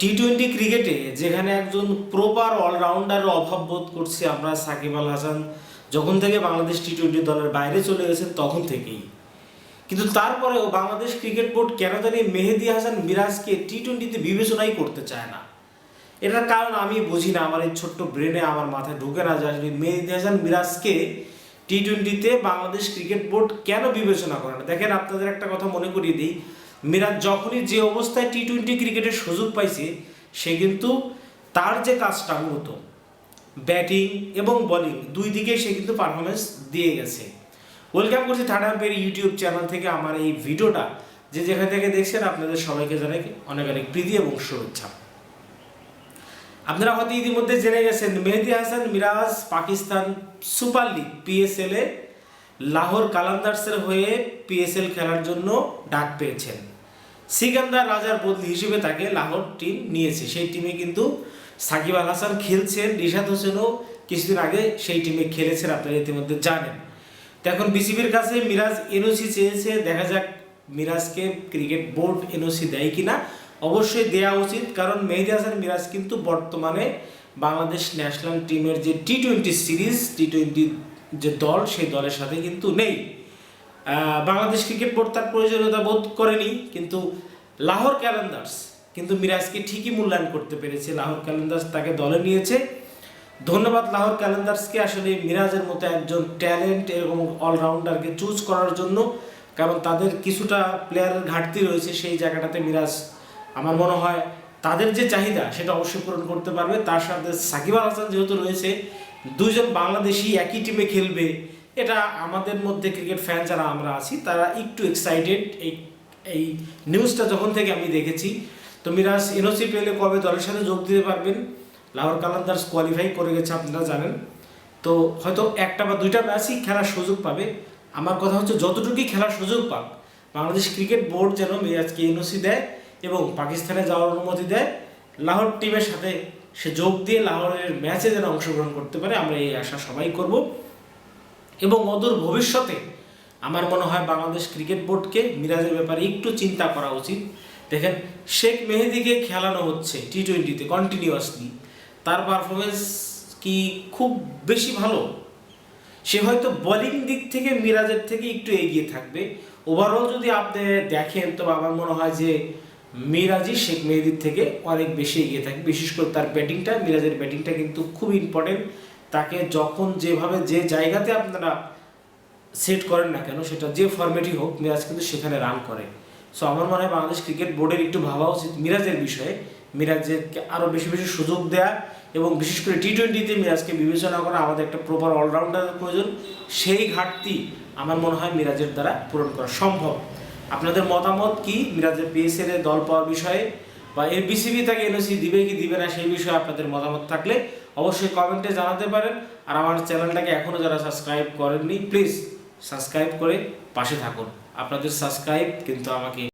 T twenty ক্রিকেটে যেখানে একজন প্রপার অলরাউন্ডারের অভাব বোধ করছি আমরা, সাকিব আল হাসান, যখন থেকে বাংলাদেশ টি টোয়েন্টি দলের বাইরে চলে গেছেন তখন থেকেই। কিন্তু তারপরেও বাংলাদেশ ক্রিকেট বোর্ড কেন জানি মেহেদি হাসান মিরাজকে টি টোয়েন্টিতে বিবেচনাই করতে চায় না। এটার কারণ আমি বুঝি না, আমার এই ছোট্ট ব্রেনে আমার মাথায় ঢুকে না যে আসলে মেহেদি হাসান মিরাজকে টি টোয়েন্টিতে বাংলাদেশ ক্রিকেট বোর্ড কেন বিবেচনা করে না? দেখেন আপনাদের একটা কথা মনে করিয়ে দিই মিরাজ যখনই যে অবস্থায় টি টোয়েন্টি ক্রিকেটের সুযোগ পাইছে, সে কিন্তু তার যে কাজটা মূলত, ব্যাটিং এবং বলিং, দুই দিকে সে কিন্তু পারফরমেন্স দিয়ে গেছে। ওয়েলকাম করছি থার্ড আম্পের ইউটিউব চ্যানেল থেকে আমার এই ভিডিওটা, যে যেখান থেকে দেখছেন আপনাদের সবাইকে জানাই অনেক অনেক প্রীতি এবং শুভেচ্ছা। আপনারা হয়তো ইতিমধ্যে জেনে গেছেন, Mehedi Hasan, Miraz, Pakistan super league PSL এ লাহোর কালান্দার্সের হয়ে পিএসএল খেলার জন্য ডাক পেয়েছেন। সিকান্দার রাজার বদলি হিসেবে তাকে লাহোর টিম নিয়েছে। সেই টিমে কিন্তু সাকিব আল হাসান খেলছেন, রিশাদ হোসেনও কিছুদিন আগে সেই টিমে খেলেছেন, আপনারা ইতিমধ্যে জানেন। তো এখন বিসিবির কাছে মিরাজ এনওসি চেয়েছে, দেখা যাক মিরাজকে ক্রিকেট বোর্ড এনওসি দেয় কিনা। অবশ্যই দেওয়া উচিত, কারণ মেহেদি হাসান মিরাজ কিন্তু বর্তমানে বাংলাদেশ ন্যাশনাল টিমের যে T twenty series T twenty যে দল, সেই দলের সাথে কিন্তু নেই। বাংলাদেশ ক্রিকেট বোর্ড তার প্রয়োজনীয়তা বোধ করেনি, কিন্তু লাহোর ক্যালেন্ডার্স কিন্তু মিরাজকে ঠিকই মূল্যায়ন করতে পেরেছে। লাহোর ক্যালেন্ডার্স তাকে দলে নিয়েছে। ধন্যবাদ লাহোর ক্যালেন্ডার্সকে আসলে মিরাজের মতো একজন ট্যালেন্ট এবং অলরাউন্ডারকে চুজ করার জন্য, কারণ তাদের কিছুটা প্লেয়ারের ঘাটতি রয়েছে সেই জায়গাটাতে মিরাজ আমার মনে হয় তাদের যে চাহিদা সেটা অবশ্যই পূরণ করতে পারবে। তার সাথে সাকিব আল হাসান যেহেতু রয়েছে দুইজন বাংলাদেশি একই টিমে খেলবে, এটা আমাদের মধ্যে ক্রিকেট ফ্যান যারা আমরা আছি, তারা একটু এক্সাইটেড এই এই নিউজটা যখন থেকে আমি দেখেছি, তো মিরাজ এনওসি পেলে কবে দলের সাথে যোগ দিতে পারবেন? লাহোর কালান্দার্স কোয়ালিফাই করে গেছে, আপনারা জানেন। তো হয়তো একটা বা দুইটা ম্যাচই খেলার সুযোগ পাবে। আমার কথা হচ্ছে যতটুকুই খেলার সুযোগ পাক, বাংলাদেশ ক্রিকেট বোর্ড যেন মিরাজকে এনওসি দেয় এবং পাকিস্তানে যাওয়ার অনুমতি দেয়, লাহোর টিমের সাথে সে যোগ দিয়ে লাহোরের ম্যাচে যেন অংশগ্রহণ করতে পারে, আমরা এই আশা সবাই করব। এবং অদূর ভবিষ্যতে আমার মনে হয় বাংলাদেশ ক্রিকেট বোর্ডকে, মিরাজের ব্যাপারে একটু চিন্তা করা উচিত। দেখেন, শেখ মেহেদিকে খেলানো হচ্ছে টি টোয়েন্টিতে কন্টিনিউয়াসলি তার পারফরমেন্স কি খুব বেশি ভালো? সে হয়তো বোলিং দিক থেকে, মিরাজের থেকে একটু এগিয়ে থাকবে। ওভারঅল যদি আপনি দেখেন তো আমার মনে হয় যে মিরাজই শেখ মেহেদির থেকে অনেক বেশি এগিয়ে থাকে। বিশেষ করে তার ব্যাটিংটা মিরাজের ব্যাটিংটা কিন্তু খুব ইম্পর্টেন্ট তাকে যখন যেভাবে যে জায়গাতে আপনারা সেট করেন না কেন, সেটা যে ফরম্যাটই হোক, মিরাজ কিন্তু সেখানে রান করে। সো আমার মনে হয় বাংলাদেশ ক্রিকেট বোর্ডের একটু ভাবা উচিত মিরাজের বিষয়ে। মিরাজেরকে আরও বেশি বেশি সুযোগ দেওয়া এবং বিশেষ করে টি টোয়েন্টিতে মিরাজকে বিবেচনা করা আমাদের একটা প্রপার অলরাউন্ডারের প্রয়োজন। সেই ঘাটতি আমার মনে হয় মিরাজের দ্বারা পূরণ করা সম্ভব। আপনাদের মতামত কি? মিরাজের পিএসএল এর দল পাওয়ার বিষয়ে বা এর বিসিবি তাকে এনওসি দিবে কি দিবে না সেই বিষয়ে আপনাদের মতামত থাকলে অবশ্যই কমেন্টে জানাতে পারেন। আর আমার চ্যানেলটাকে এখনও যারা সাবস্ক্রাইব করেননি প্লিজ সাবস্ক্রাইব করে পাশে থাকুন। আপনাদের সাবস্ক্রাইব কিন্তু আমাকে